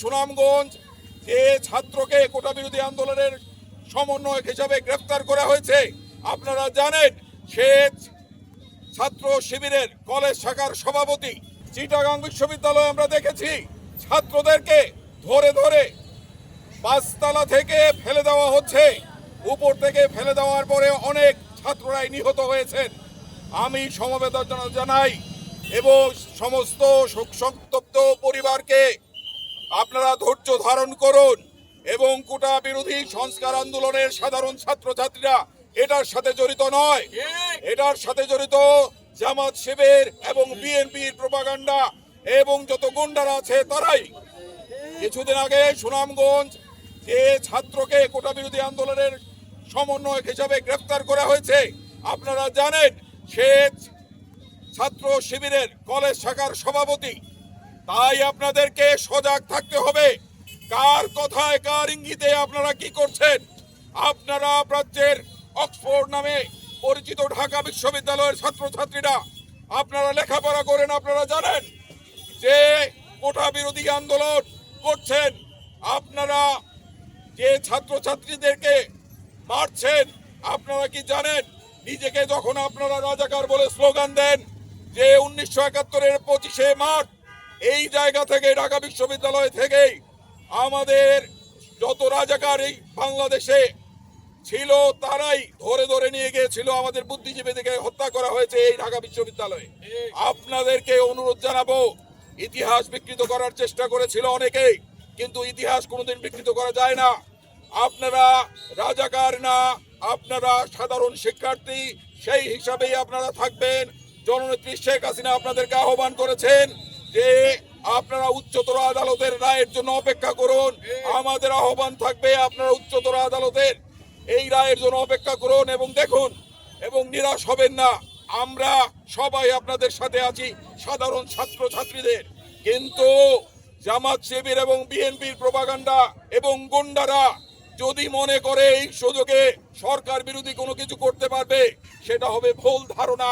সুনামগঞ্জ, যে ছাত্রকে কোটা বিরোধী আন্দোলনের সমন্বয়ক হিসাবে গ্রেফতার করা হয়েছে, আপনারা জানেন, সে ছাত্র শিবিরের কলেজ শাখার সভাপতি। চিটাগাং বিশ্ববিদ্যালয়ে আমরা দেখেছি, ছাত্রদেরকে ধরে ধরে পাঁচতলা থেকে ফেলে দেওয়া হচ্ছে। উপর থেকে ফেলে দেওয়ার পরে অনেক ছাত্ররাই নিহত হয়েছেন। আমি সমবেদনা জানাই এবং সমস্ত শোক সন্তপ্ত পরিবারকে আপনারা ধৈর্য ধারণ করুন এবং কোটা বিরোধী সংস্কার আন্দোলনের সাধারণ ছাত্রছাত্রীরা এটার সাথে জড়িত নয়। এটার সাথে জড়িত জামাত শিবির এবং বিএনপির প্রপাগান্ডা এবং যত গুন্ডারা আছে তারাই। কিছুদিন আগে সুনামগঞ্জ যে ছাত্রকে কোটা বিরোধী আন্দোলনের সমন্বয়ক হিসাবে গ্রেফতার করা হয়েছে, আপনারা জানেন, সে ছাত্র শিবিরের কলেজ শাখার সভাপতি। তাই আপনাদেরকে সজাগ থাকতে হবে। কার কথায় কার ইঙ্গিতে আপনারা কি করছেন? আপনারা প্রাচ্যের অক্সফোর্ড নামে পরিচিত ঢাকা বিশ্ববিদ্যালয়ের ছাত্রছাত্রীরা, আপনারা লেখাপড়া করেন, আপনারা জানেন যে কোটা বিরোধী আন্দোলন করছেন। আপনারা যে ছাত্রছাত্রীদেরকে মারছেন, আপনারা কি জানেন? নিজেকে যখন আপনারা রাজাকার বলে স্লোগান দেন, যে উনিশশো একাত্তরের পঁচিশে মার্চ এই জায়গা থেকে ঢাকা বিশ্ববিদ্যালয় থেকেই আমাদের যত রাজাকার এই বাংলাদেশে ছিল, তারাই ধরে ধরে নিয়ে গিয়েছিল আমাদের বুদ্ধিজীবীদেরকে হত্যা করা হয়েছে এই ঢাকা বিশ্ববিদ্যালয়ে। আপনাদেরকে অনুরোধ জানাব, ইতিহাস বিকৃত করার চেষ্টা করেছিল অনেকেই, কিন্তু ইতিহাস কোনোদিন বিকৃত করা যায় না। আপনারা রাজাকার না, আপনারা সাধারণ শিক্ষার্থী, সেই হিসাবেই আপনারা থাকবেন। জননেত্রী শেখ হাসিনা আপনাদেরকে আহ্বান করেছেন যে আপনারা উচ্চতর আদালতের রায়ের জন্য অপেক্ষা করুন আমাদের আহ্বান থাকবে আপনারা উচ্চতর আদালতের এই রায়ের জন্য অপেক্ষা করুন এবং দেখুন এবং নিরাশ হবেন না। আমরা সবাই আপনাদের সাথে আছি সাধারণ ছাত্র ছাত্রীদের কিন্তু জামাত শিবির এবং বিএনপির প্রপাগান্ডা এবং গুন্ডারা যদি মনে করে এই সুযোগে সরকার বিরোধী কোনো কিছু করতে পারবে সেটা হবে ভুল ধারণা।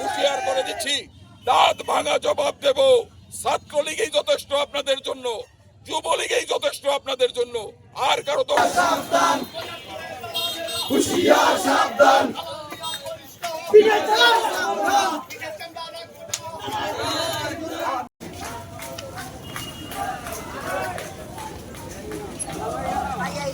হুঁশিয়ার করে দিচ্ছি। দাঁত ভাঙা জবাব দেব। ছাত্রলীগেই যথেষ্ট আপনাদের জন্য, যুবলীগেই যথেষ্ট আপনাদের জন্য। আর কারও তো সাবধান।